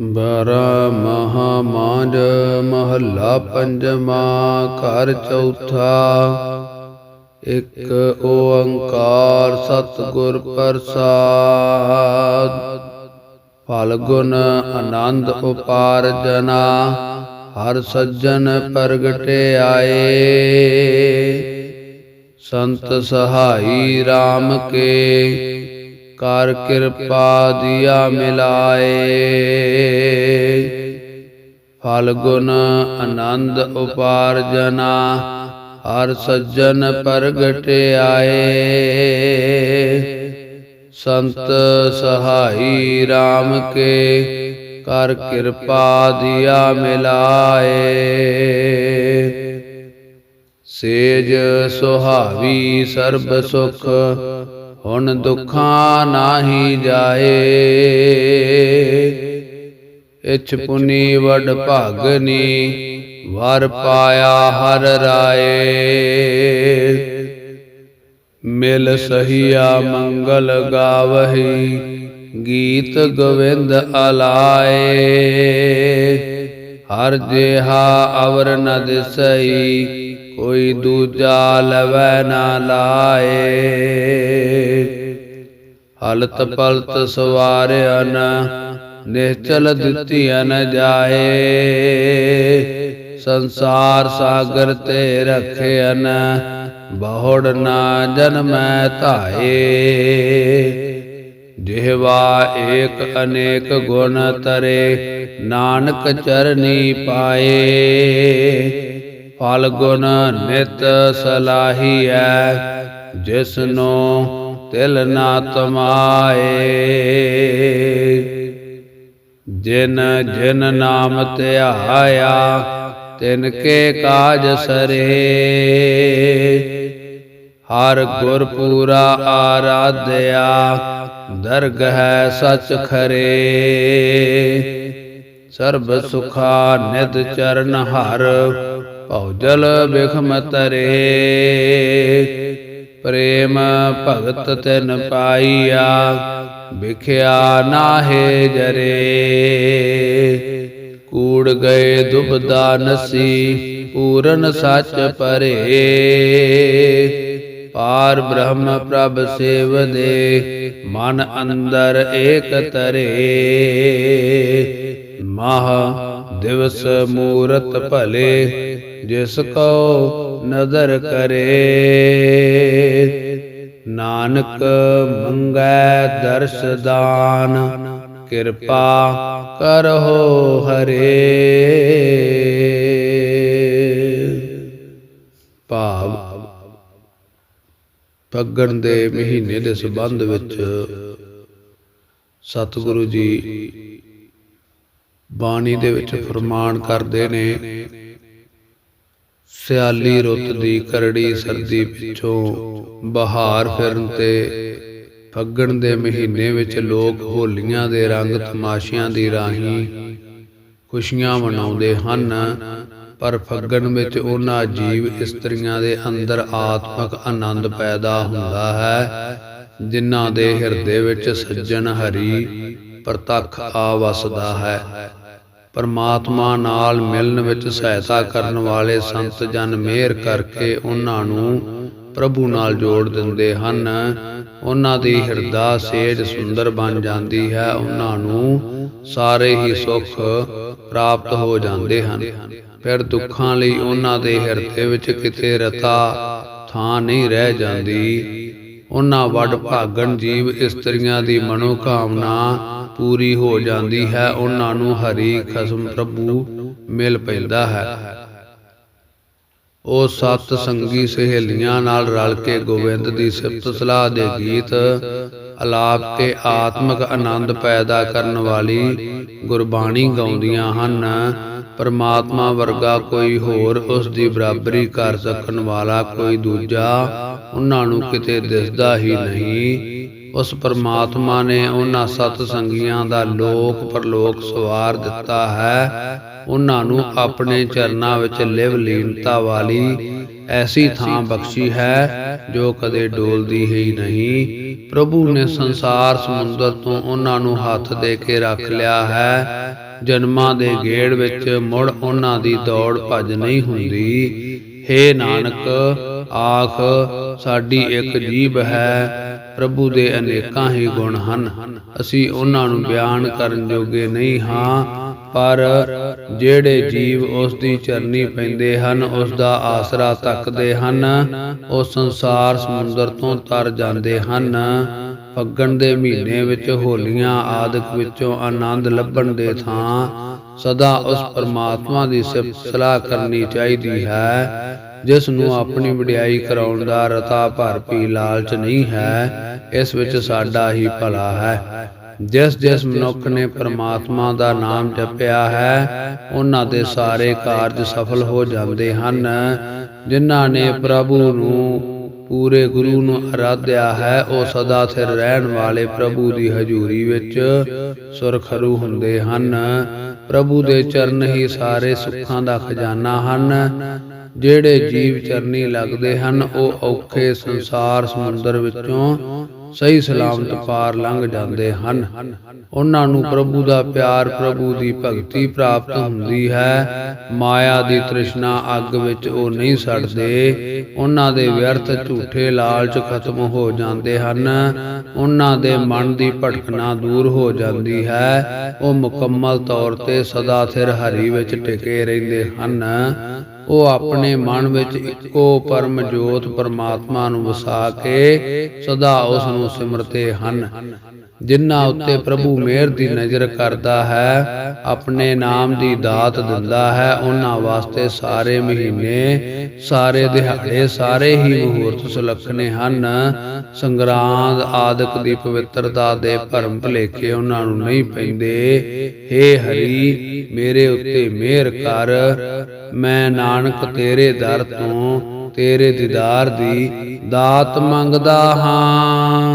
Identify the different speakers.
Speaker 1: ਬਾਰਾ ਮਹਾ ਮਾਂਜ ਮਹੱਲਾ ਪੰਜਵਾ, ਘਰ ਚੌਥਾ। ਇੱਕ ਓੰਕਾਰ ਸਤਿਗੁਰ ਪ੍ਰਸਾਦ। ਫਲਗੁਣ ਆਨੰਦ ਉਪਾਰਜਨਾ, ਹਰ ਸੱਜਣ ਪ੍ਰਗਟੇ ਆਏ। ਸੰਤ ਸਹਾਈ RAM ਕੇ ਕਰ ਕਿਰਪਾ ਦਿਆ ਮਿਲਾਏ। ਫਲਗੁਣ ਆਨੰਦ ਉਪਾਰਜਨਾ, ਹਰ ਸੱਜਣ ਪ੍ਰਗਟ ਆਏ। ਸੰਤ ਸਹਾਈ RAM ਕੇ ਕਰ ਕਿਰਪਾ ਦਿਆ ਮਿਲਾਏ। ਸੇਜ ਸੁਹਾਵੀ ਸਰਬ ਸੁਖ ਹੁਣ ਦੁਖਾਂ ਨਾਹੀ ਜਾਏ। ਇਛ ਪੁਨੀ ਵਡ ਭਾਗਨੀ ਵਰ ਪਾਇਆ ਹਰ ਰਾਏ। ਮਿਲ ਸਹੀਆ ਮੰਗਲ ਗਾਵਹੀ, ਗੀਤ ਗੋਵਿੰਦ ਅਲਾਏ। ਹਰ ਜਿਹਾ ਅਵਰ ਨ ਦਿਸਈ, ਕੋਈ ਦੂਜਾ ਲਵੈ ਨਾ ਲਾਏ। ਹਲਤ ਪਲਤ ਸਵਾਰਿਆਨ ਨਿਹਚਲ ਦਿੱਤੀਨ ਜਾਏ। ਸੰਸਾਰ ਸਾਗਰ ਤੇ ਰਖਿਆਨ ਬਹੁੜ ਨਾ ਜਨਮੈ ਧਾਏ। ਜਿਹਵਾ ਏਕ ਅਨੇਕ ਗੁਣ ਤਰੇ, ਨਾਨਕ ਚਰਨੀ ਪਾਏ। ਫਲ ਗੁਣ ਨਿਤ ਸਲਾਹੀਐ, ਜਿਸਨੋ ਤਿਲ ਨਾ ਤਮਾਏ। ਜਿਨ ਜਿਨ ਨਾਮ ਧਿਆਇਆ, ਤਿਨ ਕੇ ਕਾਜ ਸਰੇ। ਹਰ ਗੁਰ ਪੂਰਾ ਆਰਾਧਿਆ ਦਰਗ ਹੈ ਸਚ ਖਰੇ। ਸਰਬ ਸੁਖਾ ਨਿਦ ਚਰਨ ਹਰ, ਭਉਜਲ ਬਿਖਮ ਤਰੇ ਪ੍ਰੇਮ ਭਗਤ ਤਿਨ ਪਾਈਆ, ਵਿਖਿਆ ਨਾਹੇ ਜਰੇ। ਕੂੜ ਗਏ ਦੁਬਦਾ ਨਸੀ, ਪੂਰਨ ਸੱਚ ਪਰੇ। ਪਾਰ ਬ੍ਰਹਮ ਪ੍ਰਭ ਸੇਵਦੇ, ਮਨ ਅੰਦਰ ਏਕ ਤਰੇ। ਮਹ ਦਿਵਸ ਮੂਰਤ ਭਲੇ, ਜਿਸ ਕੋ ਨਦਰ ਕਰੇ। ਨਾਨਕ ਮੰਗੈ ਦਰਸ ਦਾਨ, ਕਿਰਪਾ ਕਰਹੁ ਹਰੇ। ਫੱਗਣ ਦੇ ਮਹੀਨੇ ਦੇ ਸੰਬੰਧ ਵਿੱਚ ਸਤਿਗੁਰੂ ਜੀ ਬਾਣੀ ਦੇ ਵਿੱਚ ਫਰਮਾਨ ਕਰਦੇ ਨੇ ਸਿਆਲੀ ਰੁੱਤ ਦੀ ਕਰੜੀ ਸਰਦੀ ਪਿੱਛੋਂ ਬਹਾਰ ਫਿਰਨ ਤੇ ਫੱਗਣ ਦੇ ਮਹੀਨੇ ਵਿੱਚ ਲੋਕ ਹੋਲੀਆਂ ਦੇ ਰੰਗ ਤਮਾਸ਼ਿਆਂ ਦੀ ਰਾਹੀਂ ਖੁਸ਼ੀਆਂ ਮਨਾਉਂਦੇ ਹਨ। ਪਰ ਫੱਗਣ ਵਿੱਚ ਉਹਨਾਂ ਜੀਵ ਇਸਤਰੀਆਂ ਦੇ ਅੰਦਰ ਆਤਮਕ ਆਨੰਦ ਪੈਦਾ ਹੁੰਦਾ ਹੈ, ਜਿਨ੍ਹਾਂ ਦੇ ਹਿਰਦੇ ਵਿੱਚ ਸੱਜਣ ਹਰੀ ਪ੍ਰਤੱਖ ਆ ਵਸਦਾ ਹੈ। ਪਰਮਾਤਮਾ ਨਾਲ ਮਿਲਣ ਵਿੱਚ ਸਹਾਇਤਾ ਕਰਨ ਵਾਲੇ ਸੰਤ ਜਨ ਮਿਹਰ ਕਰਕੇ ਉਹਨਾਂ ਨੂੰ ਪ੍ਰਭੂ ਨਾਲ ਜੋੜ ਦਿੰਦੇ ਹਨ। ਉਹਨਾਂ ਦੀ ਹਿਰਦਾ ਸੇਜ ਸੁੰਦਰ ਬਣ ਜਾਂਦੀ ਹੈ। ਉਹਨਾਂ ਨੂੰ ਸਾਰੇ ਹੀ ਸੁੱਖ ਪ੍ਰਾਪਤ ਹੋ ਜਾਂਦੇ ਹਨ। ਫਿਰ ਦੁੱਖਾਂ ਲਈ ਉਹਨਾਂ ਦੇ ਹਿਰਦੇ ਵਿੱਚ ਕਿਤੇ ਰਤਾ ਥਾਂ ਨਹੀਂ ਰਹਿ ਜਾਂਦੀ। ਉਹਨਾਂ ਵੱਡ ਭਾਗਣ ਜੀਵ ਇਸਤਰੀਆਂ ਦੀ ਮਨੋ ਕਾਮਨਾ ਪੂਰੀ ਹੋ ਜਾਂਦੀ ਹੈ। ਉਹਨਾਂ ਨੂੰ ਹਰੀ ਖਸਮ ਪ੍ਰਭੂ ਮਿਲ ਪੈਂਦਾ ਹੈ। ਉਹ ਸਤ ਸੰਗੀ ਸਹੇਲੀਆਂ ਨਾਲ ਰਲ ਕੇ ਗੋਬਿੰਦ ਦੀ ਸਿਫਤ ਸਲਾਹ ਦੇ ਗੀਤ, ਅਲਾਪ ਕੇ ਆਤਮਿਕ ਆਨੰਦ ਪੈਦਾ ਕਰਨ ਵਾਲੀ ਗੁਰਬਾਣੀ ਗਾਉਂਦੀਆਂ ਹਨ। ਪਰਮਾਤਮਾ ਵਰਗਾ ਕੋਈ ਹੋਰ ਉਸ ਦੀ ਬਰਾਬਰੀ ਕਰ ਸਕਣ ਵਾਲਾ ਕੋਈ ਦੂਜਾ ਉਹਨਾਂ ਨੂੰ ਕਿਤੇ ਦਿਸਦਾ ਹੀ ਨਹੀਂ। ਉਸ ਪਰਮਾਤਮਾ ਨੇ ਉਹਨਾਂ ਸਤ ਸੰਗੀਆਂ ਦਾ ਲੋਕ ਪਰਲੋਕ ਸਵਾਰ ਦਿੱਤਾ ਹੈ। ਉਹਨਾਂ ਨੂੰ ਆਪਣੇ ਚਰਨਾਂ ਵਿੱਚ ਲਿਵ ਲੀਨਤਾ ਵਾਲੀ ਐਸੀ ਥਾਂ ਬਖਸ਼ੀ ਹੈ ਜੋ ਕਦੇ ਡੋਲਦੀ ਹੀ ਨਹੀਂ। ਪ੍ਰਭੂ ਨੇ ਸੰਸਾਰ ਸਮੁੰਦਰ ਤੋਂ ਉਹਨਾਂ ਨੂੰ ਹੱਥ ਦੇ ਕੇ ਰੱਖ ਲਿਆ ਹੈ। ਜਨਮਾਂ ਦੇ ਗੇੜ ਵਿੱਚ ਮੁੜ ਉਹਨਾਂ ਦੀ ਦੌੜ ਭੱਜ ਨਹੀਂ ਹੁੰਦੀ। ਹੇ ਨਾਨਕ, ਆਖ, ਸਾਡੀ ਇੱਕ ਜੀਬ ਹੈ। ਪ੍ਰਭੂ ਦੇ ਅਨੇਕਾਂ ਹੀ ਗੁਣ ਹਨ। ਅਸੀਂ ਉਹਨਾਂ ਨੂੰ ਬਿਆਨ ਕਰਨ ਜੋਗੇ ਨਹੀਂ ਹਾਂ, ਪਰ ਜਿਹੜੇ ਜੀਵ ਉਸ ਦੀ ਚਰਨੀ ਪੈਂਦੇ ਹਨ, ਉਸ ਦਾ ਆਸਰਾ ਤੱਕਦੇ ਹਨ, ਉਹ ਸੰਸਾਰ ਸਮੁੰਦਰ ਤੋਂ ਤਰ ਜਾਂਦੇ ਹਨ। ਫੱਗਣ ਦੇ ਮਹੀਨੇ ਵਿੱਚ ਹੋਲੀਆਂ ਆਦਿਕ ਵਿੱਚੋਂ ਆਨੰਦ ਲੱਭਣ ਦੇ ਥਾਂ ਸਦਾ ਉਸ ਪਰਮਾਤਮਾ ਦੀ ਸਿਫਤ ਸਲਾਹ ਕਰਨੀ ਚਾਹੀਦੀ ਹੈ। ਜਿਸ ਨੂੰ ਆਪਣੀ ਵਡਿਆਈ ਕਰਾਉਣ ਦਾ ਰਤਾ ਭਰ ਵੀ ਲਾਲਚ ਨਹੀਂ ਹੈ, ਇਸ ਵਿੱਚ ਸਾਡਾ ਹੀ ਭਲਾ ਹੈ। ਜਿਸ ਜਿਸ ਮਨੁੱਖ ਨੇ ਪ੍ਰਮਾਤਮਾ ਦਾ ਨਾਮ ਜਪਿਆ ਹੈ, ਉਹਨਾਂ ਦੇ ਸਾਰੇ ਕਾਰਜ ਸਫਲ ਹੋ ਜਾਂਦੇ ਹਨ। ਜਿਨ੍ਹਾਂ ਨੇ ਪ੍ਰਭੂ ਨੂੰ ਪੂਰੇ ਗੁਰੂ ਨੂੰ ਅਰਾਧਿਆ ਹੈ, ਉਹ ਸਦਾ ਸਿਰ ਰਹਿਣ ਵਾਲੇ ਪ੍ਰਭੂ ਦੀ ਹਜ਼ੂਰੀ ਵਿੱਚ ਸੁਰਖਰੂ ਹੁੰਦੇ ਹਨ। ਪ੍ਰਭੂ ਦੇ ਚਰਨ ਹੀ ਸਾਰੇ ਸੁੱਖਾਂ ਦਾ ਖਜ਼ਾਨਾ ਹਨ। ਜਿਹੜੇ ਜੀਵ ਚਰਨੀ ਲੱਗਦੇ ਹਨ, ਉਹ ਔਖੇ ਸੰਸਾਰ ਸਮੁੰਦਰ ਵਿੱਚੋਂ ਸਹੀ ਸਲਾਮਤ ਪਾਰ ਲੰਘ ਜਾਂਦੇ ਹਨ। ਉਹਨਾਂ ਨੂੰ ਪ੍ਰਭੂ ਦਾ ਪਿਆਰ, ਪ੍ਰਭੂ ਦੀ ਭਗਤੀ ਪ੍ਰਾਪਤ ਹੁੰਦੀ ਹੈ। ਮਾਇਆ ਦੀ ਤ੍ਰਿਸ਼ਨਾ ਅੱਗ ਵਿੱਚ ਉਹ ਨਹੀਂ ਸੜਦੇ। ਉਹਨਾਂ ਦੇ ਵਿਅਰਥ ਝੂਠੇ ਲਾਲਚ ਖਤਮ ਹੋ ਜਾਂਦੇ ਹਨ। ਉਹਨਾਂ ਦੇ ਮਨ ਦੀ ਭਟਕਣਾ ਦੂਰ ਹੋ ਜਾਂਦੀ ਹੈ। ਉਹ ਮੁਕੰਮਲ ਤੌਰ ਤੇ ਸਦਾ ਸਿਰ ਹਰੀ ਵਿੱਚ ਟਿਕੇ ਰਹਿੰਦੇ ਹਨ। ਉਹ ਆਪਣੇ ਮਨ ਵਿੱਚ ਇੱਕੋ ਪਰਮ ਜੋਤ ਪਰਮਾਤਮਾ ਨੂੰ ਵਸਾ ਕੇ ਸਦਾ ਉਸ ਨੂੰ ਸਿਮਰਤੇ ਹਨ। ਜਿਨ੍ਹਾਂ ਉੱਤੇ ਪ੍ਰਭੂ ਮਿਹਰ ਦੀ ਨਜ਼ਰ ਕਰਦਾ ਹੈ, ਆਪਣੇ ਨਾਮ ਦੀ ਦਾਤ ਦਿੰਦਾ ਹੈ, ਉਹਨਾਂ ਵਾਸਤੇ ਸਾਰੇ ਮਹੀਨੇ, ਸਾਰੇ ਦਿਹਾੜੇ, ਸਾਰੇ ਹੀ ਮੁਹੂਰਤ ਸੁਲੱਖਣੇ ਹਨ। ਸੰਗਰਾਂਦ ਆਦਿਕ ਦੀ ਪਵਿੱਤਰਤਾ ਦੇ ਭਰਮ ਭਲੇਖੇ ਉਹਨਾਂ ਨੂੰ ਨਹੀਂ ਪੈਂਦੇ। ਹੇ ਹਰੀ, ਮੇਰੇ ਉੱਤੇ ਮਿਹਰ ਕਰ। ਮੈਂ ਨਾਨਕ ਤੇਰੇ ਦਰ ਤੋਂ ਤੇਰੇ ਦੀਦਾਰ ਦੀ ਦਾਤ ਮੰਗਦਾ ਹਾਂ।